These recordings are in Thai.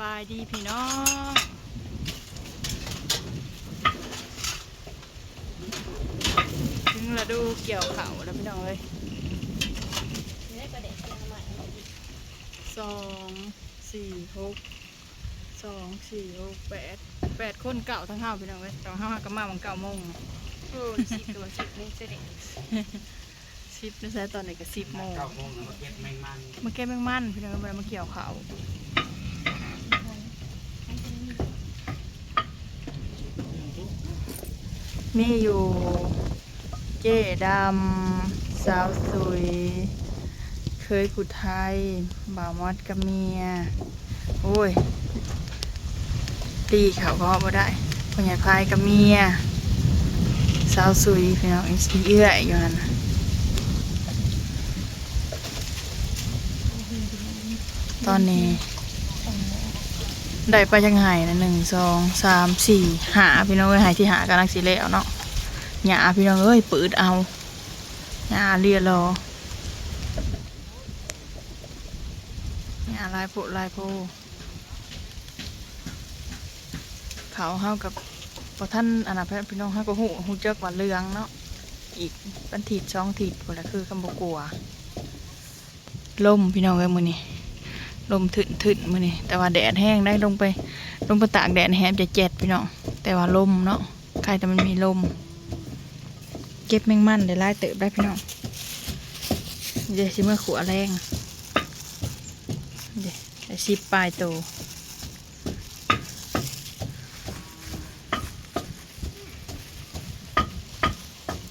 บายดีพี่น้องถึงฤดูเกี่ยวเขาวแล้วพี่น้องเลยสองสี่หกสองสี่หกแปดแปดคนเก่าทั้งห้าพี่น้องเลยแต่ว่าห้าก็มาวันเก้าโมงโอ้ยสิบตัวสิบนี่เสด็จสิบนี่ใช่ตอนไหนก็สิบโมงเก้าโมงแล้วมาเก็บแมงมันมาแก้แมงมันพี่น้องเวลามาเกี่ยวเขา มีอยู่เจ๊ดำ สาวสวย เคยกุไทย บ่าวมอดกับเมีย โอ้ย ตีเขาก็บ่ได้พ่อใหญ่พายกับเมีย สาวสวยพี่น้องอีเอื้อยอยู่นั่นนะตอนนี้ ได้ไปจังไห้นะหนึ่งสองสามสี่หาพี่น้องเอ้ยหายที่หากำลังสิแล้วเนาะหยาพี่น้องเอ้ยปืดเอาหยาเรียรอหยาลายโพลายโพเขาเฮากับพอท่านอนาพพี่น้องเฮาก็หูหูเจอกว่าเรืองเนาะอีกเป็นถีดช่องถีดคนละคือคำบกัวลมพี่น้องเอ้ยมือนี้ ลมถึนถึนมือนี่แต่ว่าแดดแห้งได้ลงไป ลงไปตากแดดแห้งจะเจ็ดพี่น้องแต่ว่าลมเนาะใครแต่มันมีลม เก็บแมงมันเดี๋ยวไล่เติบได้พี่น้องเดี๋ยวสิเมื่อขัวแรงเดี๋ยวได้สิปลายโต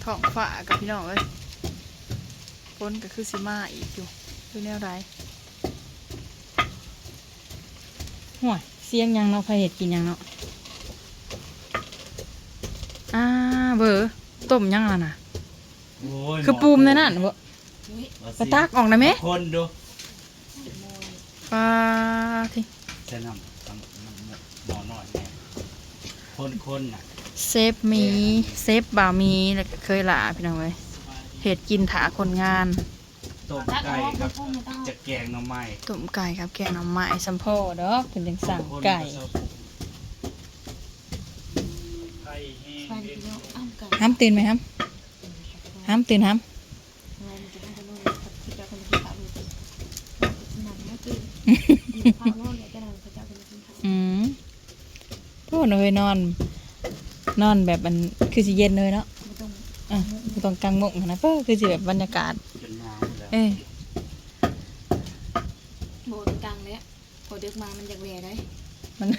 ท้องฟ้ากับพี่น้องเอ้ยฝนก็คือสิมาอีกอยู่คือแนวไร ห่วยเสียงยังเนาะใครเห็ดกินยังเนาะอ่าเบอร์ต้มยังล่ะนะโอ้ยคือปูมในนั่นเบอไปตักออกได้ไหมคนดูปลาที่ใส่น้ำน้ำน้ำหมอหน่อยแม่คนคนน่ะเซฟหมีเซฟบ่าวหมีแล้วก็เคยหลาพี่น้องเว้ยเห็ดกินถาคนงาน ต้มไก่กับจะแกงหน่อไม้ต้มไก่ครับแกงหน่อไม้สัมโพดอกเป็นจังสั่งไก่ไก่แห้งไปเดียวอ้ำกันห้ามตื่นไหมครับห้ามตื่นห้ามมันจะต้องกันโน่นที่เจ้าคนที่สาวดูสิหนังไม่ตื่นข้าวโน่นเลยก็ได้พระเจ้าเป็นคนทำอืมโทษเลยนอน นอนแบบมันคือสิเย็นเลยเนาะไม่ต้องอะบ่ต้องกางมุกนะเพื่อคือสิแบบบรรยากาศ เอ้ยโบนกลางแล้วพอเด็กมามันอยากแหวได้มัน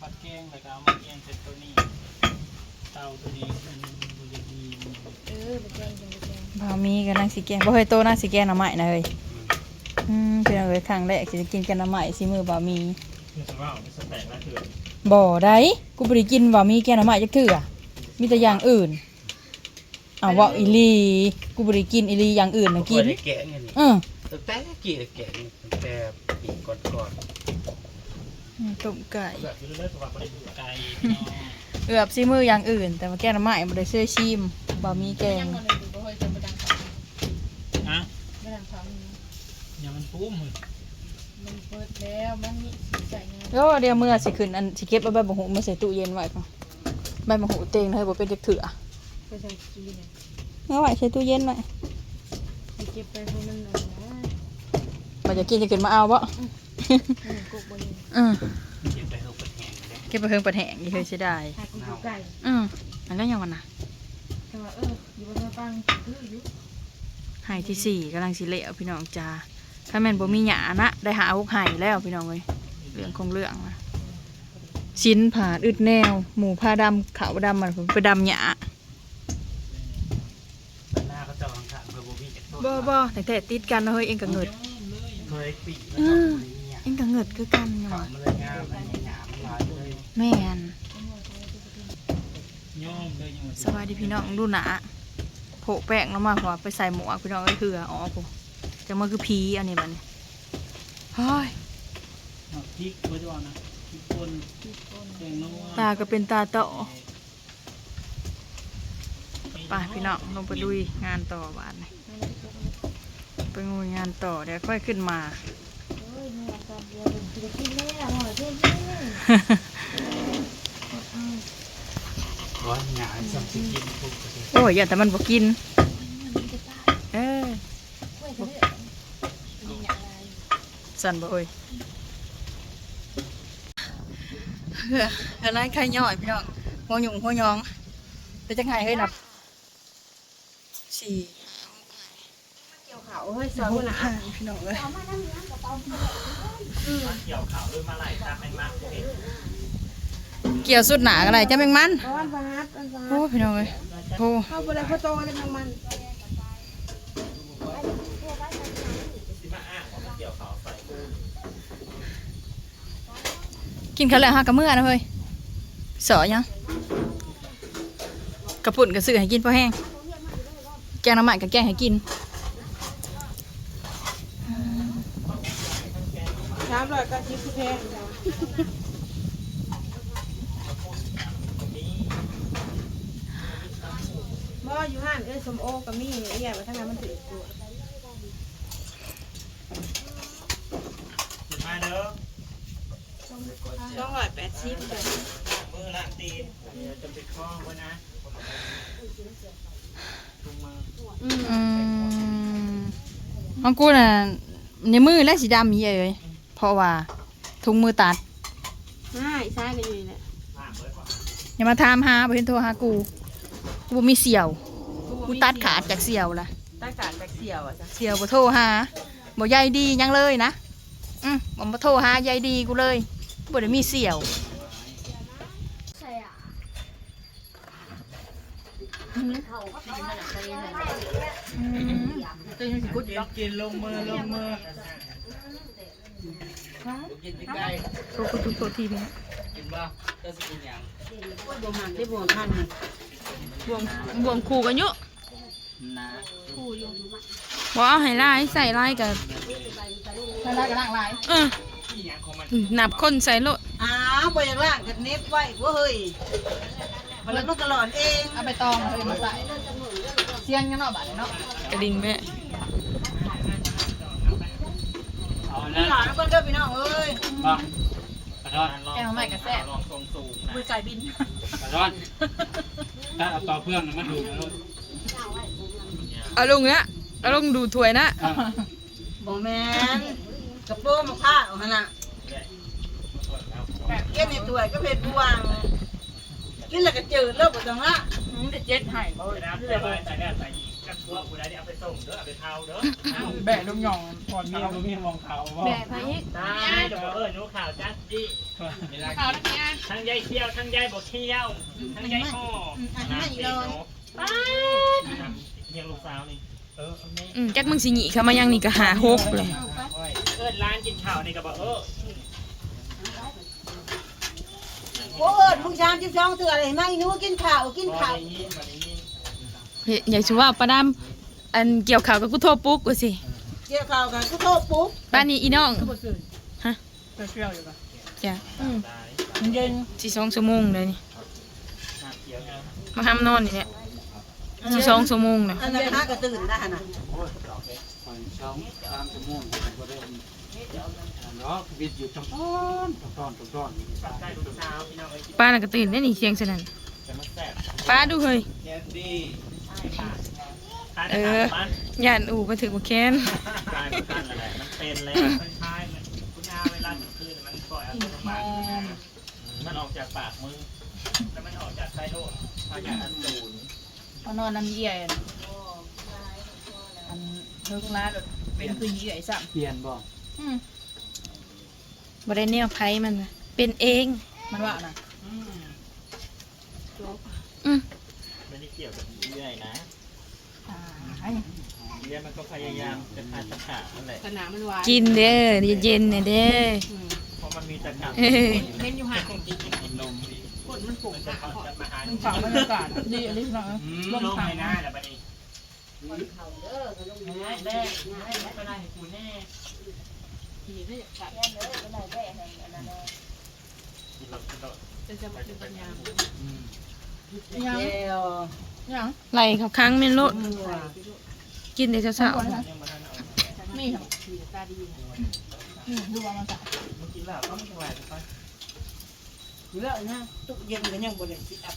ปัดแกงแล้วก็เอามาแกงเสร็จตัวนี้ เตาตัวนี้มันบริดีเออไปแกงจังไปแกงบ่าวมีกำลังสิแกงบ่เคยโตน่าสิแกงหน่อไม้นะเฮ้ยอืมเพิ่นเอาไว้ครั้งแรกสิได้กินแกงหน่อไม้สิมือบ่าวมี คือสว่าเป็นสแต็กแล้วเถื่อนบ่ได้กูบ่ได้กินบ่าวมีแกงหน่อไม้จักเทื่อมีแต่อย่างอื่นอ้าวเว่าอีหลีกูบ่ได้กินอีหลีอย่างอื่นน่ะกินบ่ได้แกะไงนี่เออตั้งแต่กี่ได้แกะนี่ตั้งแต่ปีก่อนก่อนอืมต้มไก่แบบที่เลิกสว่าบริบูรไก่เนาะเอือบสิมืออย่างอื่น แต่ว่าแกงหน่อไม้บ่ได้เคยชิมบ่าวมีแกงยังคนอื่นบ่เคยจะไปดังเขาอะไม่ดังเขาอย่ามันปุ้ม มันเปิดแล้วมันมีใส่งานแล้วเดี๋ยวมื้อสิขึ้นอันสิเก็บเอาใบบ่หูมาใส่ตู้เย็นไว้ก่อนใบบ่หูเต็งเลยบ่เป็นจักเทื่อไปใส่กีเนี่ยเอาไว้ใส่ตู้เย็นไว้ไปเก็บไปพวกนั้นหน่อยนะบ่จะกินจะขึ้นมาเอาบ่มันกุกบนอือเก็บไปเฮาเปิดแห้งเลยเก็บไปเพิ่งเปิดแหงนี่เคยเสียดายหากุกไก่อืมอันนั้นยังวันน่ะแต่ว่าเอออยู่บนมาปังคืออยู่ไห้ที่สี่กำลังสิเละพี่น้องจ้า ถ้าแม่นบ่มีหยานะได้หาหกไห้แล้วพี่น้องเว้ยเรื่องของเรื่องนะชิ้นผ่าดอึดแนว หมูผ้าดำขาวดำมันไปดำหยาแต่หน้าเขาเจะวางข้างเพื่อบ่มีจักต้นบ่บ่แต่แต่ติดกันนะเฮ้ยเองก็เงิดเคยปีแล้วก็บ่ได้เนี่ยเองก็เงิดคือกันอยู่เขาว่ะมันเลยงามอันนี้หยามันหลายเลยแม่นย่อมเลยย่อมสวัสดีพี่น้องดูหนาโผแป้งลงมาเพราะว่าไปใส่หมวกพี่น้องก็คืออ๋อกู จะมาคือผีอันนี้บัดนี้เฮ้ยเอาพริกไว้ด้วยนะพริกป่นแกงนัวตาก็เป็นตาโตอมีไป่ะพี่น้องลงไปลุยงานต่อบ้านนี่ไปงุยงานต่อเดี๋ยวค่อยขึ้นมาโอ้ยแม่ตอนเดียวเป็นจะกินแม่หอยเท่ๆร้อยหงายสัมสิกินทุกประเทศโอ้ยอย่าแต่มันบ่กิน เออ สันบ่เอ้ยอะไรใครย่อยพี่น้องหัวหยุ่งหัวยองแต่จังไงเฮ้ยนับสี่เกี่ยวเขาเฮ้ยสอนคนละห้าพี่น้องเลยเกี่ยวขาวด้วยมาไหลตามแมงมันเกี่ยวสุดหนาอะไรจะแมงมันโอ้พี่น้องเลยโอ้เขาไปเลยพ่อโตเลยมัน ที่มาอ้างว่ามันเกี่ยวข่าวใส่ กูกินข้าวแล้วฮะกับเมื่อนะเฮ้ยสอยังกระปุ่นกระสือให้กินพอแห้งแกงน้ำใหม่กับแกงให้กินสามร้อยเก้าสิบแพงบ่อยู่ห้านเอ้ยสมโอกับมี่เนี่ยใหญ่มาทั้งนั้นมันถือตัว มาเด้อ ส องร้อยแปดสิบจ้ะมือล้างตีนเดี๋ยวจะไปคล้องไว้นะถุงมืออืมอืมของกูน่ะในมือและสีดำมีเลยเพราะว่าถุงมือตัดใช่ใช่กันอยู่นี่แหละล้างเลยก่อนอย่ามาถามหาบ่เห็นโทรหากูกูบ่มีเสี่ยวกูตัดขาดจากเสี่ยวละตั้งการแท็กเสี่ยวอะจ้ะเสี่ยวบ่โทรหาบ่ใยดีหยังเลยนะอืมบ่มาโทรหาใยดีกูเลย บ่ได้มีเสี่ยวกินลงมือลงมือกินที่ไก่โทรกูโทรทีพี่กินบ้าก็สิกินอย่างบวมหันได้บวมพันบวมบวมคู่กันเยอะนะบ่เอาให้ลายใส่ลายกับใส่ลายกับล่างลายเออ ที่ยังของมันนับคนใส่โลดอ้าวบ่อยากล่างกันเน็บไว้ว่าเฮ้ยมันแล้วมันก็หลอนเองเอาไปตองเอามาใส่เสียงกันเนาะบาดเนาะกระดิ่งแม่เอานี่นะหลานก็เด้อพี่น้องเอ้ยมาขอโทษแกงใหม่กับแซ่บลองทรงสูงนะมือไก่บินขอโทษถ้าเอาต่อเพื่อนมาดูนะลูกเอาลงเนี้ยเอาลงดูถ้วยนะอะบ่แม่น กระโปรงมะพร้าวหั่นน่ะเก็บในถ้วยก็เพชรบวงกินแล้วก็จืดแล้วบ่ต้องละเจ็ดให้เอาไปนะเพื่อไปใส่ได้ใส่อีกกระทั่วกูได้เอาไปส่งเด้อเอาไปเทาเด้อแบะลุงหยองก่อนมีเรามีมองเขาว่าแบบพายิตายจะบอกเออหนูข่าวจัดดิเวลาเอาละเนี่ยทั้งยายเที่ยวทั้งยายบอกเที่ยวทั้งยายห่อน้ำตีหนูเลี้ยงลูกสาวนี่เออเอาแม่อืมแจ็คมึงสิหนีเข้ามายังนี่ก็หาหกเลยเอิ้นร้านกินข้าวนี่ก็บอกเออโอ้เอิ้นมึงชามที่สองเถื่ออะไรไหมหนูกินข้าวกินพอข้าวได้ยินพอได้ยินเฮ้ยอยากชูว่าป้าดำอันเกี่ยวข่าวกับกูโทรปุ๊กว่าสิเกี่ยวข้าวกันก็โทษปุ๊บป้านนี้อีน้องฮะจะเชี่ยวอยู่ปะจ้ะอืมตายมันเย็นสี่สองชั่วโมงเลยนี่น้ำเขียวนะมาห้ามนอนนี่เนี่ย สี่สองชั่วโมงนะอันนั้นหากระตื่นได้หั่นน่ะโอ้ยตอนเช้าตามชั่วโมงผมก็ได้เนาะวิทย์อยู่ตรงต้นตรงต้นตรงต้นปักใต้ลูกสาวพี่น้องเอ้ยป้าน่ะก็ตื่นได้นี่เสียงสนั่นจะมาแซ่บป้าดูเฮ้ยแคนดี้ทานอาหารบ้านย่านอู่ก็ถือว่าแค้นตายเหมือนกันแหละมันเป็นแล้วมันคล้ายมันคุณอาเวลากลางคืนมันปล่อยอัตโนมัติมันออกจากปากมือแล้วมันออกจากไส้โลดพยาอันสูน พอนอนน้ำเยี่ยนอันเลิกลาเป็นคือเยี่ยสัมเปลี่ยนบ่บ่ได้แนวไพ่มันน่ะเป็นเอง มันว่านะอืมอืมไม่ได้เกี่ยวกับเรื่อยนะเรื่อยมันก็พยายามจะพาตะขานั่นแหละขนาดมันหวานกินเด้อเย็นๆเนี่ยเด้อ เพราะมันมีตะขาบเอ้ย เล่นอยู่ห่างคงกินกินนมดีค นมันปลูกมันจะเขาจะมาหามันฝังบรรยากาศดีอันนี้นะอืมลงในหน้าแล้วบัดนี้แม่แม่ไม่ได้ให้กูแน่ดีได้อยากจัดกินหลบกินหลบจะจะมาเป็นปัญญาอืมยังเดียวยังไหลเขาค้างเมนโลดมือว่ะกินแต่เช้านี่ครับนี่ดูว่ามันจะมึงกินแล้วก็ไม่เป็นไรไป เหลือนะตุกเย็นก็ยังบ่ได้สิอับ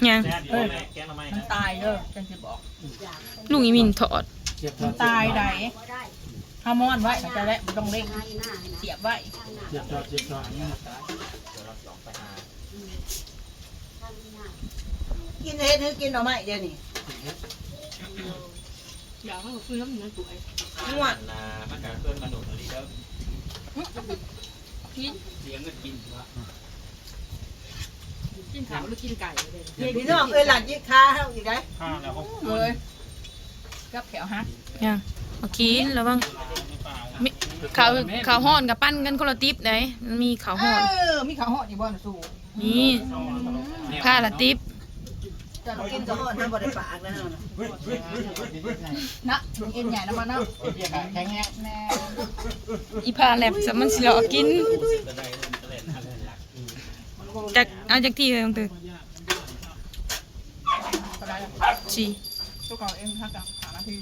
ๆยังแซ่บอยู่ไหมแกงทำไมมันตายเด้อจังสิบอกลุงอีมินถอดเจ็บมันตายใดฮาร์โมนไว้มันจะได้บ่ต้องเร่งเสียบไว้เจ็บจอดเจ็บจอดนี่มันตายเดี๋ยวเราลองไปหากินเฮ็ดหรือกินหน่อไม้เดี๋ยวนี้อยากให้คือน้ำเนื้อสวยนวดนามันการเคลื่อนมนุษย์อะไรเด้อ เลี้ยงก็กินวะกินขาวหรือกินไก่เลยพี่น้องเอ้ยหลังยิกขาเฮาอีกได้ข้าวแล้วก็เลยกับแขวฮักยังเอากินแล้วบ้างไม่เปล่ามีขาวขาวห่อนกับปั้นกันคนละติ๊บไหนมันมีขาวเอห่อนอมีข้าวหอดอยู่บ่น่ะสู่มีผ้าละติ๊บ จะกินก่อดน้ำบ่ได้ปากแล้วเฮาน่ะนะลุงเอ็นใหญ่น้ำมันเนาะแข็งแรงแม่อีผ้าแลบสมันสิเหลาะกินจากเอาจากที่เลยตรงตึกจีตัวเขาเอ็นฮักกับหานาที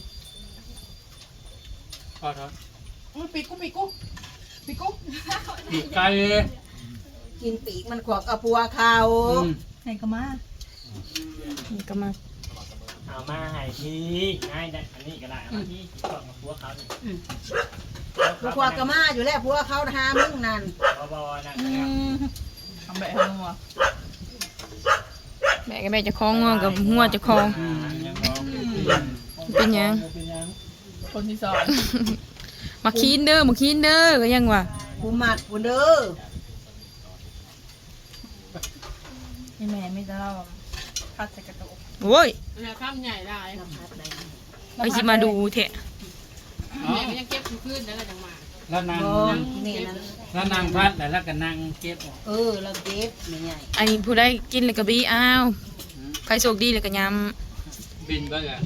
พอเถอะอุ้ยปีกุปีกุปีกุปีกไก่กินปีกมันขวกอาปัวเขาอืมไหนก็มา ก็มาเอามาให้ทีง่ายได้อันนี้ก็ได้เอามาที่ก่อนมาพัวเขาเนี่ยปัวขวกก็มาอยู่แล้วปัวเขาหามึงนั่นบอๆนั่นอืนะครับมทำแบบให้นัวแม่กับแม่จะคล้องงัวกับงัวจะคล้อง อ่ายังบอกเป็นหยัง เป็นยังคนที่สองมาคีนเด้อมาคีนเด้อก็ยังว่ากูมัดกูเด้อนี่แม่ไม่จะเล่า พัดใส่กระโตกโอ้ยแล้วข้ามใหญ่ได้ไปสิมาดูเถอะอ๋อแม่ก็ยังเก็บอยู่ขึ้นแล้วก็จังมาแล้วนางบ่นี่นั่นแล้วนางพัดแล้วก็นางเก็บออกเออแล้วเก็บไม่ใหญ่อันนี้ผู้ได้กินเลยก็บีอ้าวใครโชคดีเลยก็ยำบินไปเลย